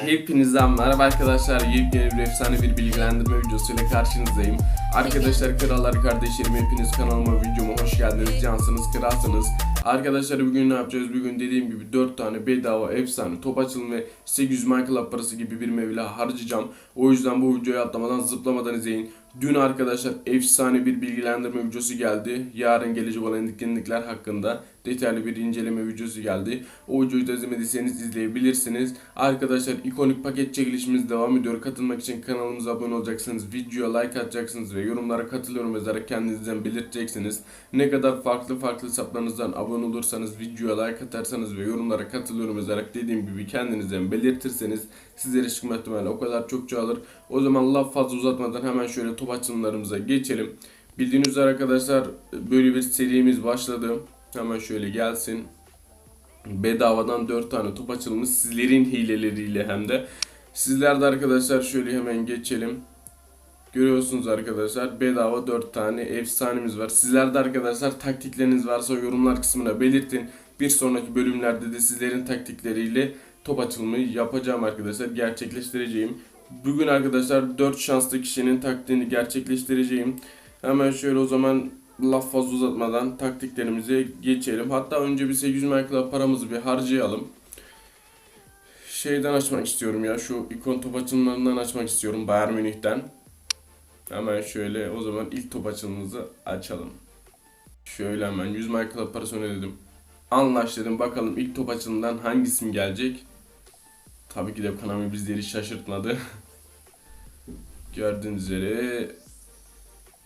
Hepinizden merhaba arkadaşlar. Yepyeni bir efsane bir bilgilendirme videosuyla karşınızdayım. Arkadaşlar krallar kardeşlerim hepiniz kanalıma videoma hoş geldiniz. Cansınız kralsınız. Arkadaşlar bugün ne yapacağız? Bugün dediğim gibi 4 tane bedava efsane top açılım ve 800 Minecraft parası gibi bir meblağ harcayacağım. O yüzden bu videoyu atlamadan zıplamadan izleyin. Dün arkadaşlar efsane bir bilgilendirme videosu geldi. Yarın gelecek olan etkinlikler hakkında detaylı bir inceleme videosu geldi. O videoyu da izlemediyseniz izleyebilirsiniz. Arkadaşlar ikonik paket çekilişimiz devam ediyor. Katılmak için kanalımıza abone olacaksınız. Videoya like atacaksınız ve yorumlara katılıyorum yazarak kendinizden belirteceksiniz. Ne kadar farklı farklı hesaplarınızdan abone olursanız, videoya like atarsanız ve yorumlara katılıyorum yazarak dediğim gibi kendinizden belirtirseniz sizlere çıkma ihtimali o kadar çok çoğalır. O zaman laf fazla uzatmadan hemen şöyle top açılımlarımıza geçelim. Bildiğiniz üzere arkadaşlar böyle bir serimiz başladı. Hemen şöyle gelsin. Bedavadan 4 tane top açılımı sizlerin hileleriyle hem de. Sizler de arkadaşlar şöyle hemen geçelim. Görüyorsunuz arkadaşlar bedava 4 tane efsanemiz var. Sizler de arkadaşlar taktikleriniz varsa yorumlar kısmına belirtin. Bir sonraki bölümlerde de sizlerin taktikleriyle top açılımı yapacağım arkadaşlar. Gerçekleştireceğim. Bugün arkadaşlar 4 şanslı kişinin taktiğini gerçekleştireceğim. Hemen şöyle o zaman laf fazla uzatmadan taktiklerimize geçelim. Hatta önce bir 800 Minecraft paramızı bir harcayalım. Şeyden açmak istiyorum ya şu ikon top açılımlarından açmak istiyorum Bayern Münih'ten. Hemen şöyle o zaman ilk top açılımımızı açalım. Şöyle hemen 100 Minecraft parası öneredim. Anlaş dedim bakalım ilk top açılımından hangisi gelecek. Tabii ki de Konami bizleri şaşırtmadı. Gördüğünüz üzere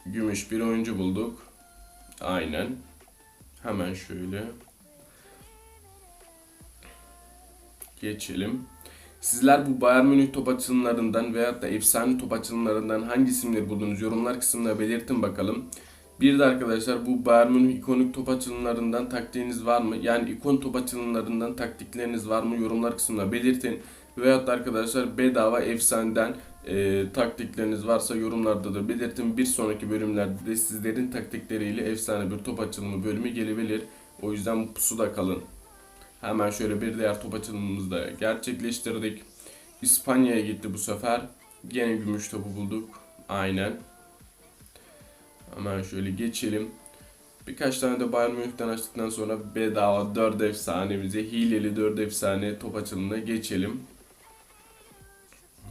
gümüş bir oyuncu bulduk. Aynen. Hemen şöyle. Geçelim. Sizler bu Bayern Münih top açılımlarından veyahut da efsane top açılımlarından hangi isimleri buldunuz yorumlar kısmına belirtin bakalım. Bir de arkadaşlar bu Bayern Münih ikonik top açılımlarından taktiğiniz var mı? Yani ikon top açılımlarından taktikleriniz var mı? Yorumlar kısmına belirtin. Veyahut da arkadaşlar bedava efsaneden e, taktikleriniz varsa yorumlarda da belirtin. Bir sonraki bölümlerde de sizlerin taktikleriyle efsane bir top açılımı bölümü gelebilir. O yüzden pusuda kalın. Hemen şöyle bir diğer top açılımımızı da gerçekleştirdik. İspanya'ya gitti bu sefer. Gene gümüş topu bulduk. Aynen. Hemen şöyle geçelim. Birkaç tane de Bayern Münih'ten açtıktan sonra bedava 4 efsanemize, hileli 4 efsane top açılımına geçelim.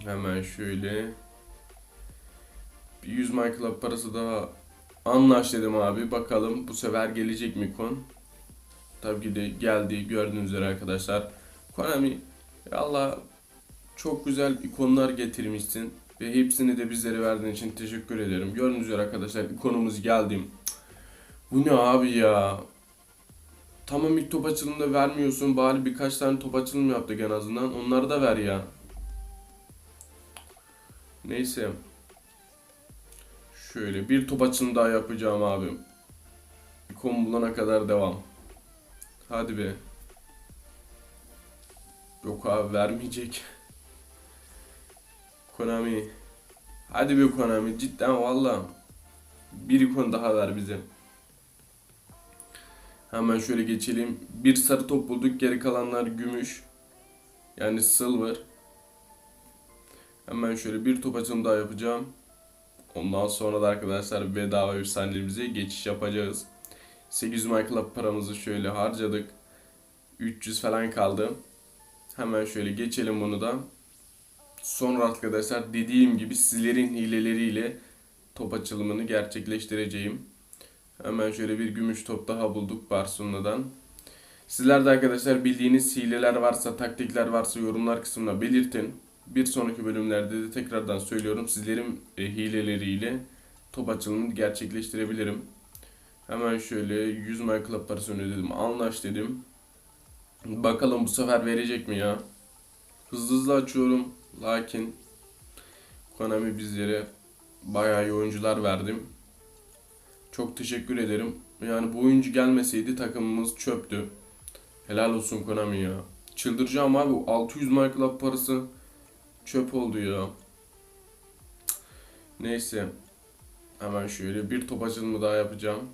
Hemen şöyle. Bir 100 My parası daha anlaş dedim abi. Bakalım bu sefer gelecek mi ikon? Tabii ki de geldi gördüğünüz üzere arkadaşlar. Konami Allah çok güzel ikonlar getirmişsin. Ve hepsini de bizlere verdiğin için teşekkür ederim. Gördüğünüz üzere arkadaşlar ikonumuz geldi. Bu ne abi ya? Tamam ilk top açılımda vermiyorsun. Bari birkaç tane top açılım yaptık en azından. Onları da ver ya. Neyse. Şöyle bir top açılım daha yapacağım abi. İkon bulana kadar devam. Hadi be. Yok abi vermeyecek. Konami. Hadi be Konami cidden valla. Bir ikon daha ver bize. Hemen şöyle geçelim. Bir sarı top bulduk. Geri kalanlar gümüş. Yani silver. Hemen şöyle bir top açılım daha yapacağım. Ondan sonra da arkadaşlar bedava efsanelerimize geçiş yapacağız. 800 Minecraft paramızı şöyle harcadık. 300 falan kaldı. Hemen şöyle geçelim bunu da. Sonra arkadaşlar dediğim gibi sizlerin hileleriyle top açılımını gerçekleştireceğim. Hemen şöyle bir gümüş top daha bulduk Barcelona'dan. Sizler de arkadaşlar bildiğiniz hileler varsa, taktikler varsa yorumlar kısmına belirtin. Bir sonraki bölümlerde de tekrardan söylüyorum sizlerin e, hileleriyle top açılımını gerçekleştirebilirim. Hemen şöyle 100 Minecraft parası ödedim. Anlaş dedim. Bakalım bu sefer verecek mi ya? Hızlı hızlı açıyorum. Lakin Konami bizlere bayağı iyi oyuncular verdim. Çok teşekkür ederim. Yani bu oyuncu gelmeseydi takımımız çöptü. Helal olsun Konami ya. Çıldıracağım abi. 600 Minecraft parası çöp oldu ya. Neyse. Hemen şöyle bir top açılımı daha yapacağım.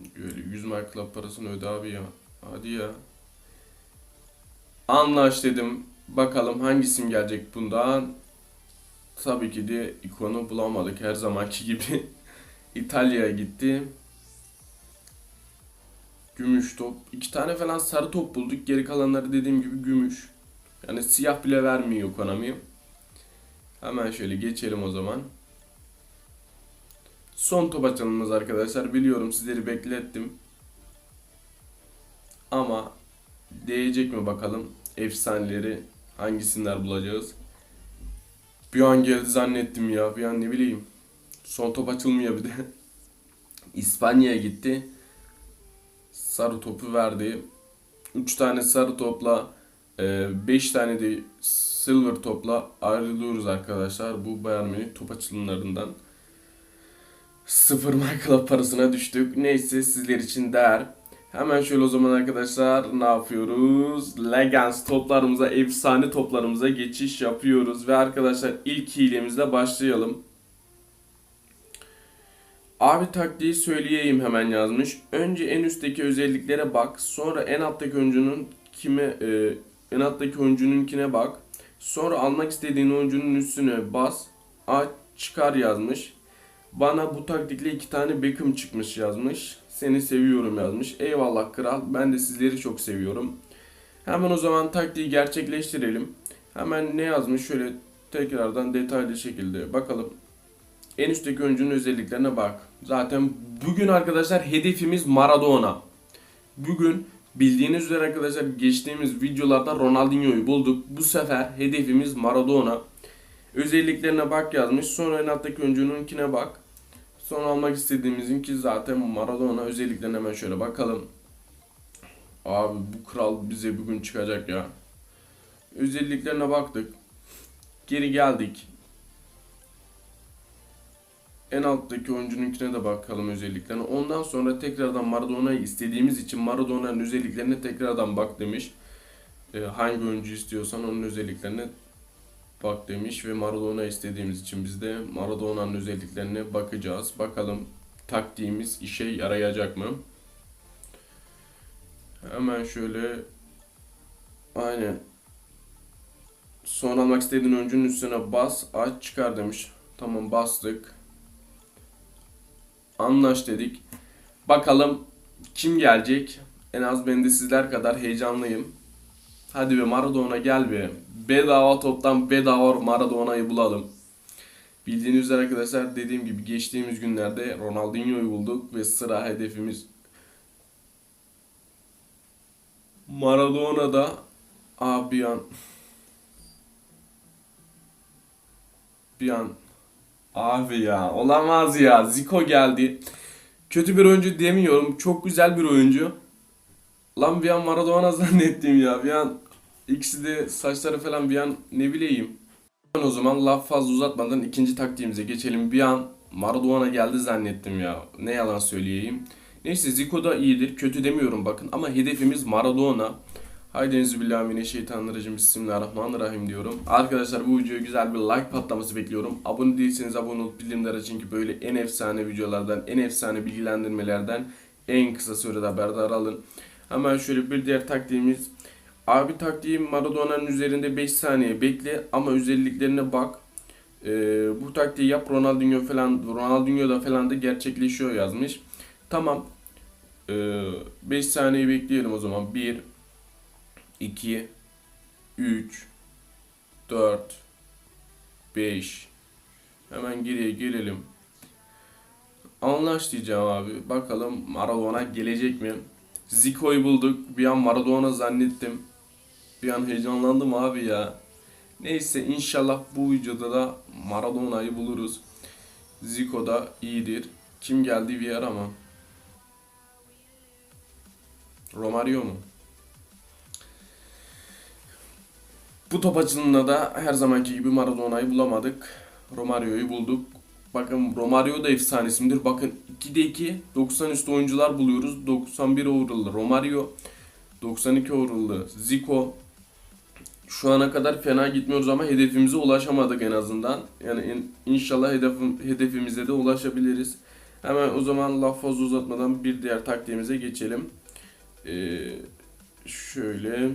Böyle 100 Minecraft parasını öde abi ya. Hadi ya. Anlaş dedim. Bakalım hangi isim gelecek bundan. Tabii ki de ikonu bulamadık her zamanki gibi. İtalya'ya gitti. Gümüş top. iki tane falan sarı top bulduk. Geri kalanları dediğim gibi gümüş. Yani siyah bile vermiyor Konami. Hemen şöyle geçelim o zaman. Son top açılımımız arkadaşlar. Biliyorum sizleri beklettim. Ama değecek mi bakalım efsaneleri hangisinden bulacağız. Bir an geldi zannettim ya. Bir an ne bileyim. Son top açılmıyor bir de. İspanya'ya gitti. Sarı topu verdi. 3 tane sarı topla 5 tane de silver topla ayrılıyoruz arkadaşlar. Bu Bayern Münih top açılımlarından. Sıfır markalı parasına düştük. Neyse sizler için değer. Hemen şöyle o zaman arkadaşlar ne yapıyoruz? Legends toplarımıza, efsane toplarımıza geçiş yapıyoruz. Ve arkadaşlar ilk hilemizle başlayalım. Abi taktiği söyleyeyim hemen yazmış. Önce en üstteki özelliklere bak. Sonra en alttaki oyuncunun kime e, en alttaki oyuncununkine bak. Sonra almak istediğin oyuncunun üstüne bas. Aç çıkar yazmış. Bana bu taktikle iki tane Beckham çıkmış yazmış. Seni seviyorum yazmış. Eyvallah kral. Ben de sizleri çok seviyorum. Hemen o zaman taktiği gerçekleştirelim. Hemen ne yazmış şöyle tekrardan detaylı şekilde bakalım. En üstteki oyuncunun özelliklerine bak. Zaten bugün arkadaşlar hedefimiz Maradona. Bugün bildiğiniz üzere arkadaşlar geçtiğimiz videolarda Ronaldinho'yu bulduk. Bu sefer hedefimiz Maradona. Özelliklerine bak yazmış. Sonra en alttaki oyuncununkine bak. Son almak istediğimizinki zaten Maradona özelliklerine hemen şöyle bakalım. Abi bu kral bize bugün çıkacak ya. Özelliklerine baktık. Geri geldik. En alttaki oyuncununkine de bakalım özelliklerine. Ondan sonra tekrardan Maradona'yı istediğimiz için Maradona'nın özelliklerine tekrardan bak demiş. Ee, hangi oyuncu istiyorsan onun özelliklerine bak demiş ve Maradona istediğimiz için biz de Maradona'nın özelliklerine bakacağız. Bakalım taktiğimiz işe yarayacak mı? Hemen şöyle aynen son almak istediğin oyuncunun üstüne bas aç çıkar demiş. Tamam bastık. Anlaş dedik. Bakalım kim gelecek? En az ben de sizler kadar heyecanlıyım. Hadi be Maradona gel be. Bedava toptan bedava Maradona'yı bulalım. Bildiğiniz üzere arkadaşlar dediğim gibi geçtiğimiz günlerde Ronaldinho'yu bulduk ve sıra hedefimiz Maradona'da abi bir an bir an abi ya olamaz ya Zico geldi. Kötü bir oyuncu demiyorum. Çok güzel bir oyuncu. Lan bir an Maradona zannettim ya. Bir an ikisi de saçları falan bir an ne bileyim. O zaman laf fazla uzatmadan ikinci taktiğimize geçelim. Bir an Maradona geldi zannettim ya. Ne yalan söyleyeyim. Neyse Zico da iyidir. Kötü demiyorum bakın ama hedefimiz Maradona. Haydi enzübillahimineşşeytanirracim. Bismillahirrahmanirrahim diyorum. Arkadaşlar bu videoya güzel bir like patlaması bekliyorum. Abone değilseniz abone olup bildirimleri açın ki böyle en efsane videolardan, en efsane bilgilendirmelerden en kısa sürede haberdar alın. Hemen şöyle bir diğer taktiğimiz. Abi taktiğim Maradona'nın üzerinde 5 saniye bekle ama özelliklerine bak. Ee, bu taktiği yap Ronaldinho falan Ronaldinho'da falan da gerçekleşiyor yazmış. Tamam. 5 ee, saniye bekleyelim o zaman. 1 2 3 4 5 Hemen geriye gelelim. Anlaş diyeceğim abi. Bakalım Maradona gelecek mi? Zico'yu bulduk. Bir an Maradona zannettim. Bir an heyecanlandım abi ya. Neyse inşallah bu videoda da Maradona'yı buluruz. Zico da iyidir. Kim geldi bir yer ama. Romario mu? Bu top açılımında da her zamanki gibi Maradona'yı bulamadık. Romario'yu bulduk. Bakın Romario da efsane isimdir. Bakın 2'de 2 90 üstü oyuncular buluyoruz. 91 overall'lı Romario, 92 overall'lı Zico. Şu ana kadar fena gitmiyoruz ama hedefimize ulaşamadık en azından. Yani inşallah hedefim, hedefimize de ulaşabiliriz. Hemen o zaman laf fazla uzatmadan bir diğer taktiğimize geçelim. Ee, şöyle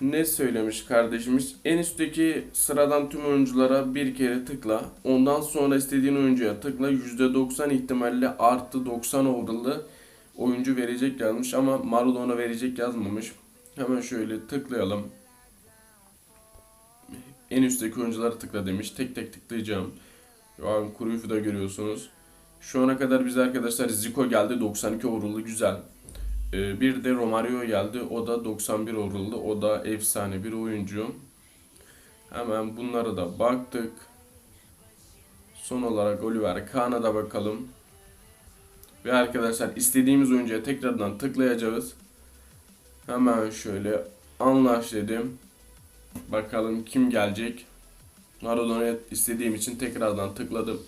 ne söylemiş kardeşimiz? En üstteki sıradan tüm oyunculara bir kere tıkla. Ondan sonra istediğin oyuncuya tıkla. %90 ihtimalle artı 90 overall'lı oyuncu verecek yazmış ama Maradona verecek yazmamış. Hemen şöyle tıklayalım. En üstteki oyunculara tıkla demiş. Tek tek tıklayacağım. Şu an Cruyff'u da görüyorsunuz. Şu ana kadar bize arkadaşlar Zico geldi 92 overall'lı güzel. Ee, bir de Romario geldi. O da 91 overall'lı. O da efsane bir oyuncu. Hemen bunlara da baktık. Son olarak Oliver Kahn'a da bakalım. Ve arkadaşlar istediğimiz oyuncuya tekrardan tıklayacağız. Hemen şöyle anlaş dedim. Bakalım kim gelecek. Maradona'ya istediğim için tekrardan tıkladım.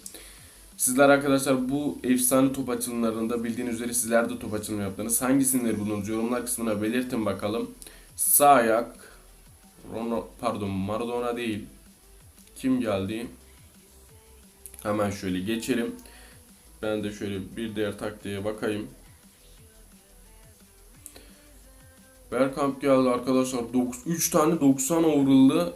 Sizler arkadaşlar bu efsane top açılımlarında bildiğiniz üzere sizler de top açılımı yaptınız. Hangisini bulunuz yorumlar kısmına belirtin bakalım. Sağ ayak Rono, pardon Maradona değil. Kim geldi? Hemen şöyle geçelim. Ben de şöyle bir diğer taktiğe bakayım. Bergkamp geldi arkadaşlar. 3 tane 90 overall'lı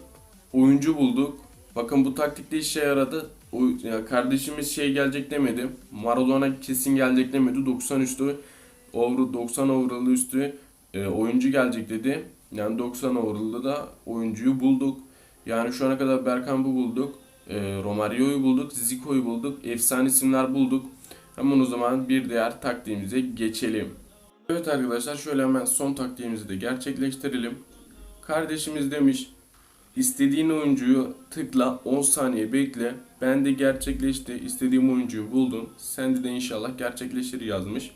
oyuncu bulduk. Bakın bu taktikte işe yaradı. O, ya kardeşimiz şey gelecek demedi. Maradona kesin gelecek demedi. 90 üstü over 90 overall'lı üstü e, oyuncu gelecek dedi. Yani 90 overall'lı da oyuncuyu bulduk. Yani şu ana kadar Bergkamp'ı bulduk. E, Romario'yu bulduk. Zico'yu bulduk. Efsane isimler bulduk. Hemen o zaman bir diğer taktiğimize geçelim. Evet arkadaşlar şöyle hemen son taktiğimizi de gerçekleştirelim. Kardeşimiz demiş istediğin oyuncuyu tıkla 10 saniye bekle. Ben de gerçekleşti. İstediğim oyuncuyu buldum. Sende de inşallah gerçekleşir yazmış.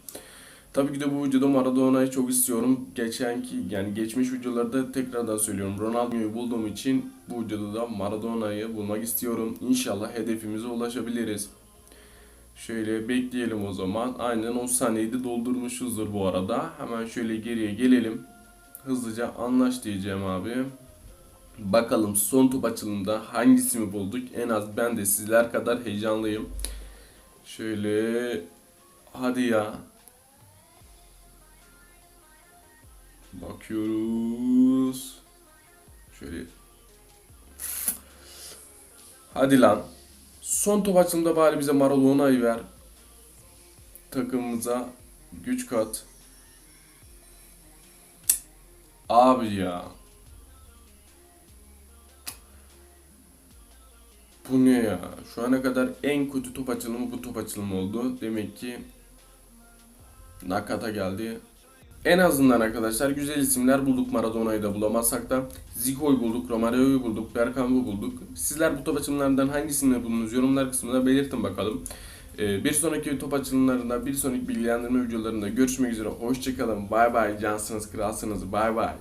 Tabii ki de bu videoda Maradona'yı çok istiyorum. Geçenki yani geçmiş videolarda tekrardan söylüyorum. Ronaldo'yu bulduğum için bu videoda da Maradona'yı bulmak istiyorum. İnşallah hedefimize ulaşabiliriz. Şöyle bekleyelim o zaman. Aynen 10 saniyeyi de doldurmuşuzdur bu arada. Hemen şöyle geriye gelelim. Hızlıca anlaş diyeceğim abi. Bakalım son top açılımda hangisini bulduk? En az ben de sizler kadar heyecanlıyım. Şöyle hadi ya. Bakıyoruz. Şöyle. Hadi lan. Son top açılımda bari bize Maradona'yı ver. Takımımıza güç kat. Abi ya. Bu ne ya? Şu ana kadar en kötü top açılımı bu top açılımı oldu. Demek ki Nakata geldi. En azından arkadaşlar güzel isimler bulduk Maradona'yı da bulamazsak da Zico'yu bulduk, Romario'yu bulduk, Bergkamp'ı bulduk. Sizler bu top açılımlarından hangisini buldunuz yorumlar kısmında belirtin bakalım. Ee, bir sonraki top açılımlarında, bir sonraki bilgilendirme videolarında görüşmek üzere. Hoşçakalın. Bay bay. Cansınız, kralsınız. Bay bay.